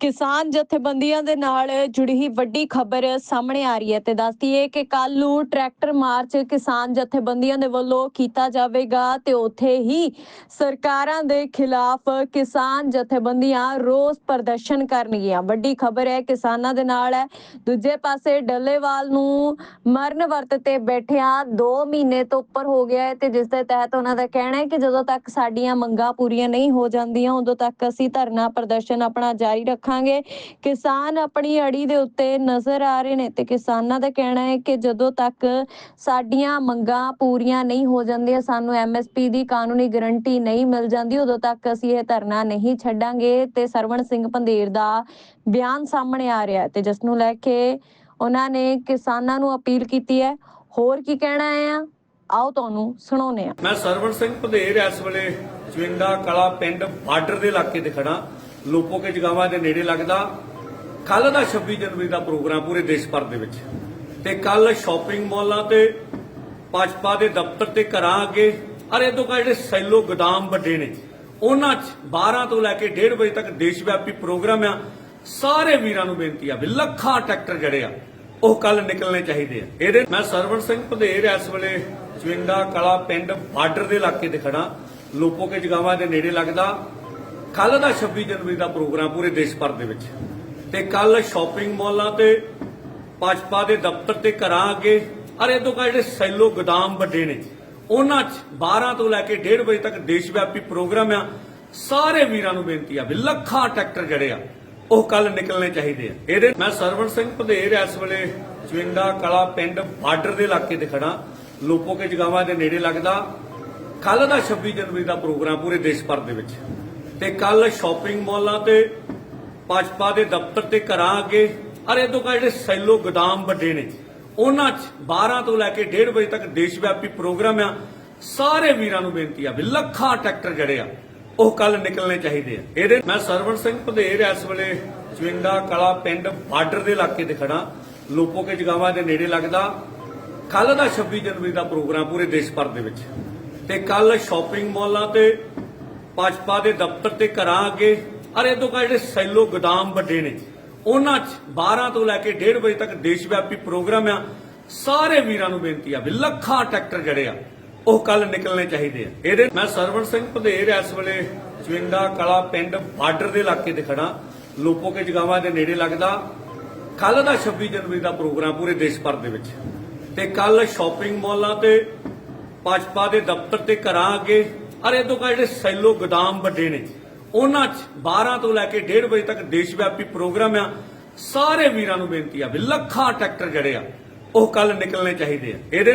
ਕਿਸਾਨ ਜਥੇਬੰਦੀਆਂ ਦੇ ਨਾਲ ਜੁੜੀ ਹੀ ਵੱਡੀ ਖਬਰ ਸਾਹਮਣੇ ਆ ਰਹੀ ਹੈ ਤੇ ਦੱਸਦੀ ਹੈ ਕਿ ਕੱਲ ਨੂੰ ਟਰੈਕਟਰ ਮਾਰਚ ਕਿਸਾਨ ਜਥੇਬੰਦੀਆਂ ਦੇ ਵੱਲੋਂ ਕੀਤਾ ਜਾਵੇਗਾ ਤੇ ਉੱਥੇ ਹੀ ਸਰਕਾਰਾਂ ਦੇ ਖਿਲਾਫ ਕਿਸਾਨ ਜਥੇਬੰਦੀਆਂ ਰੋਸ ਪ੍ਰਦਰਸ਼ਨ ਕਰਨਗੀਆਂ। ਵੱਡੀ ਖਬਰ ਹੈ, ਕਿਸਾਨਾਂ ਦੇ ਨਾਲ ਹੈ। ਦੂਜੇ ਪਾਸੇ ਡੱਲੇਵਾਲ ਨੂੰ ਮਰਨ ਵਰਤ ਤੇ ਬੈਠਿਆਂ 2 ਮਹੀਨੇ ਤੋਂ ਉੱਪਰ ਹੋ ਗਿਆ ਹੈ ਤੇ ਜਿਸ ਦੇ ਤਹਿਤ ਉਹਨਾਂ ਦਾ ਕਹਿਣਾ ਹੈ ਕਿ ਜਦੋਂ ਤੱਕ ਸਾਡੀਆਂ ਮੰਗਾਂ ਪੂਰੀਆਂ ਨਹੀਂ ਹੋ ਜਾਂਦੀਆਂ, ਉਦੋਂ ਤੱਕ ਅਸੀਂ ਧਰਨਾ ਪ੍ਰਦਰਸ਼ਨ ਆਪਣਾ ਜਾਰੀ ਰੱਖ ਰੱਖਾਂਗੇ ਕਿਸਾਨ ਆਪਣੀ ਅੜੀ ਦੇ ਉੱਤੇ ਨਜ਼ਰ ਆ ਰਹੇ ਨੇ ਤੇ ਕਿਸਾਨਾਂ ਦਾ ਕਹਿਣਾ ਹੈ ਕਿ ਜਦੋਂ ਤੱਕ ਸਾਡੀਆਂ ਮੰਗਾਂ ਪੂਰੀਆਂ ਨਹੀਂ ਹੋ ਜਾਂਦੀਆਂ, ਸਾਨੂੰ ਐਮਐਸਪੀ ਦੀ ਕਾਨੂੰਨੀ ਗਾਰੰਟੀ ਨਹੀਂ ਮਿਲ ਜਾਂਦੀ, ਉਦੋਂ ਤੱਕ ਅਸੀਂ ਇਹ ਧਰਨਾ ਨਹੀਂ ਛੱਡਾਂਗੇ। ਤੇ ਸਰਵਣ ਸਿੰਘ ਪੰਧੇਰ ਦਾ ਬਿਆਨ ਸਾਹਮਣੇ ਆ ਰਿਹਾ ਤੇ ਜਿਸ ਨੂੰ ਲੈ ਕੇ ਉਹਨਾਂ ਨੇ ਕਿਸਾਨਾਂ ਨੂੰ ਅਪੀਲ ਕੀਤੀ ਹੈ। ਹੋਰ ਕੀ ਕਹਿਣਾ ਹੈ? ਆ ਆਓ ਤੁਹਾਨੂੰ ਸੁਣਾਉਂਦੇ ਹਾਂ। ਮੈਂ ਸਰਵਣ ਸਿੰਘ ਭਦੇਰ ਇਸ ਵੇਲੇ ਚਵਿੰਡਾ ਕਲਾ ਪਿੰਡ ਬਾਰਡਰ ਦੇ ਇਲਾਕੇ ਤੇ ਖੜਾ ਲੋਪੋ ਕੇ ਜਗਾਵਾਂ ਦੇ ਨੇੜੇ ਲੱਗਦਾ। ਕੱਲ ਦਾ 26 ਜਨਵਰੀ ਦਾ ਪ੍ਰੋਗਰਾਮ ਪੂਰੇ ਦੇਸ਼ ਭਰ ਦੇ ਵਿੱਚ। ਤੇ ਕੱਲ ਸ਼ਾਪਿੰਗ ਮਾਲਾਂ ਤੇ, ਭਾਜਪਾ ਦੇ ਦਫ਼ਤਰ ਤੇ ਘਰਾਂ ਅੱਗੇ ਅਰੇ ਤੋਂ ਜਿਹੜੇ ਸੈਲੋ ਗੋਦਾਮ ਵੱਡੇ ਨੇ, ਉਹਨਾਂ 'ਚ 12 ਤੋਂ ਲੈ ਕੇ 1.5 ਵਜੇ ਤੱਕ ਦੇਸ਼ ਵਿਆਪੀ ਪ੍ਰੋਗਰਾਮ ਆ। ਸਾਰੇ ਵੀਰਾਂ ਨੂੰ ਬੇਨਤੀ ਆ ਵੀ ਲੱਖਾਂ ਟਰੈਕਟਰ ਜਿਹੜੇ ਆ, ਉਹ ਕੱਲ ਨਿਕਲਣੇ ਚਾਹੀਦੇ ਆ। ਇਹਦੇ ਮੈਂ ਸਰਵਣ ਸਿੰਘ ਭਦੇਰ ਇਸ ਵੇਲੇ ਚਵਿੰਡਾ ਕਲਾ ਪਿੰਡ ਬਾਰਡਰ ਦੇ ਇਲਾਕੇ ਤੇ ਖੜਾ ਲੋਪੋ ਕੇ ਜਗਾਵਾਂ ਦੇ ਨੇੜੇ ਲੱਗਦਾ। ਕੱਲ ਦਾ 26 ਜਨਵਰੀ ਦਾ ਪ੍ਰੋਗਰਾਮ ਪੂਰੇ ਦੇਸ਼ ਭਰ ਦੇ ਵਿੱਚ। ਤੇ ਕੱਲ ਸ਼ਾਪਿੰਗ ਮਾਲਾਂ ਤੇ ਭਾਜਪਾ ਦੇ ਦਫ਼ਤਰ ਤੇ ਘਰਾਂ ਅੱਗੇ, ਅਰੇ ਤੋਂ ਜਿਹੜੇ ਸੈਲੋ ਗੋਦਾਮ ਵੱਡੇ ਨੇ, ਉਹਨਾਂ 'ਚ 12 ਤੋਂ ਲੈ ਕੇ 1.5 ਵਜੇ ਤੱਕ ਦੇਸ਼ ਵਿਆਪੀ ਪ੍ਰੋਗਰਾਮ ਆ। ਸਾਰੇ ਵੀਰਾਂ ਨੂੰ ਬੇਨਤੀ ਆ ਵੀ ਲੱਖਾਂ ਟਰੈਕਟਰ ਜਿਹੜੇ ਆ, ਉਹ ਕੱਲ ਨਿਕਲਣੇ ਚਾਹੀਦੇ ਆ। ਇਹਦੇ ਮੈਂ ਸਰਵਣ ਸਿੰਘ ਭਦੇਰ ਇਸ ਵੇਲੇ ਚਵਿੰਡਾ ਕਲਾ ਪਿੰਡ ਬਾਰਡਰ ਦੇ ਇਲਾਕੇ ਤੇ ਖੜਾ ਲੋਪੋ ਕੇ ਜਗਾਵਾਂ ਦੇ ਨੇੜੇ ਲੱਗਦਾ। ਕੱਲ ਦਾ 26 ਜਨਵਰੀ ਦਾ ਪ੍ਰੋਗਰਾਮ ਪੂਰੇ ਦੇਸ਼ ਭਰ ਦੇ ਵਿੱਚ। ਤੇ ਕੱਲ ਸ਼ਾਪਿੰਗ ਮਾਲਾਂ ਤੇ ਭਾਜਪਾ ਦੇ ਦਫ਼ਤਰ ਤੇ ਘਰਾਂ ਅੱਗੇ, ਅਰੇ ਤੋਂ ਜਿਹੜੇ ਸੈਲੋ ਗੋਦਾਮ ਵੱਡੇ ਨੇ, ਉਹਨਾਂ 'ਚ 12 ਤੋਂ ਲੈ ਕੇ 1.5 ਵਜੇ ਤੱਕ ਦੇਸ਼ ਵਿਆਪੀ ਪ੍ਰੋਗਰਾਮ ਆ। ਸਾਰੇ ਵੀਰਾਂ ਨੂੰ ਬੇਨਤੀ ਆ ਵੀ ਲੱਖਾਂ ਟਰੈਕਟਰ ਜਿਹੜੇ ਆ, ਉਹ ਕੱਲ ਨਿਕਲਣੇ ਚਾਹੀਦੇ ਆ। ਇਹਦੇ ਮੈਂ ਸਰਵਣ ਸਿੰਘ ਭਦੇਰ ਇਸ ਵੇਲੇ ਚਵਿੰਡਾ ਕਲਾ ਪਿੰਡ ਬਾਰਡਰ ਦੇ ਇਲਾਕੇ ਤੇ ਖੜਾ ਲੋਪੋ ਕੇ ਜਗਾਵਾਂ ਦੇ ਨੇੜੇ ਲੱਗਦਾ। ਕੱਲ ਦਾ 26 ਜਨਵਰੀ ਦਾ ਪ੍ਰੋਗਰਾਮ ਪੂਰੇ ਦੇਸ਼ ਭਰ ਦੇ ਵਿੱਚ। ਤੇ ਕੱਲ ਸ਼ਾਪਿੰਗ ਮਾਲਾਂ ਤੇ ਭਾਜਪਾ ਦੇ ਦਫ਼ਤਰ ਤੇ ਘਰਾਂ ਅੱਗੇ। ਅਰੇ ਤੋਂ ਜਿਹੜੇ ਸੈਲੋ ਗੋਦਾਮ ਵੱਡੇ ਨੇ, ਉਹਨਾਂ 'ਚ 12 ਤੋਂ ਲੈ ਕੇ 1.5 ਵਜੇ ਤੱਕ ਦੇਸ਼ ਵਿਆਪੀ ਪ੍ਰੋਗਰਾਮ ਆ। ਸਾਰੇ ਵੀਰਾਂ ਨੂੰ ਬੇਨਤੀ ਆ ਵੀ ਲੱਖਾਂ ਟਰੈਕਟਰ ਜਿਹੜੇ ਆ, ਉਹ ਕੱਲ ਨਿਕਲਣੇ ਚਾਹੀਦੇ ਆ। ਇਹਦੇ ਮੈਂ ਸਰਵਣ ਸਿੰਘ ਭਦੇਰ ਇਸ ਵੇਲੇ ਜਵਿੰਡਾ ਕਲਾ ਪਿੰਡ ਬਾਰਡਰ ਦੇ ਇਲਾਕੇ ਤੇ ਖੜਾ ਲੋਪੋ ਕੇ ਜਗਾਵਾਂ ਦੇ ਨੇੜੇ ਲੱਗਦਾ। ਕੱਲ ਦਾ 26 ਜਨਵਰੀ ਦਾ ਪ੍ਰੋਗਰਾਮ ਪੂਰੇ ਦੇਸ਼ ਭਰ ਦੇ ਵਿੱਚ। ਤੇ ਕੱਲ ਸ਼ਾਪਿੰਗ ਮਾਲਾਂ ਤੇ ਭਾਜਪਾ ਦੇ ਦਫ਼ਤਰ ਤੇ ਘਰਾਂ ਅੱਗੇ ਔਰ ਅਰੇ ਤੋਂ ਜਿਹੜੇ ਸੈਲੋ ਗੋਦਾਮ ਵੱਡੇ ਨੇ, ਉਹਨਾਂ 'ਚ 12 ਤੋਂ ਲੈ ਕੇ 1.5 ਵਜੇ ਤੱਕ ਦੇਸ਼ ਵਿਆਪੀ ਪ੍ਰੋਗਰਾਮ ਆ। ਸਾਰੇ ਵੀਰਾਂ ਨੂੰ ਬੇਨਤੀ ਆ ਵੀ ਲੱਖਾਂ ਟਰੈਕਟਰ ਜਿਹੜੇ ਆ, ਉਹ ਕੱਲ ਨਿਕਲਣੇ ਚਾਹੀਦੇ ਆ। ਇਹਦੇ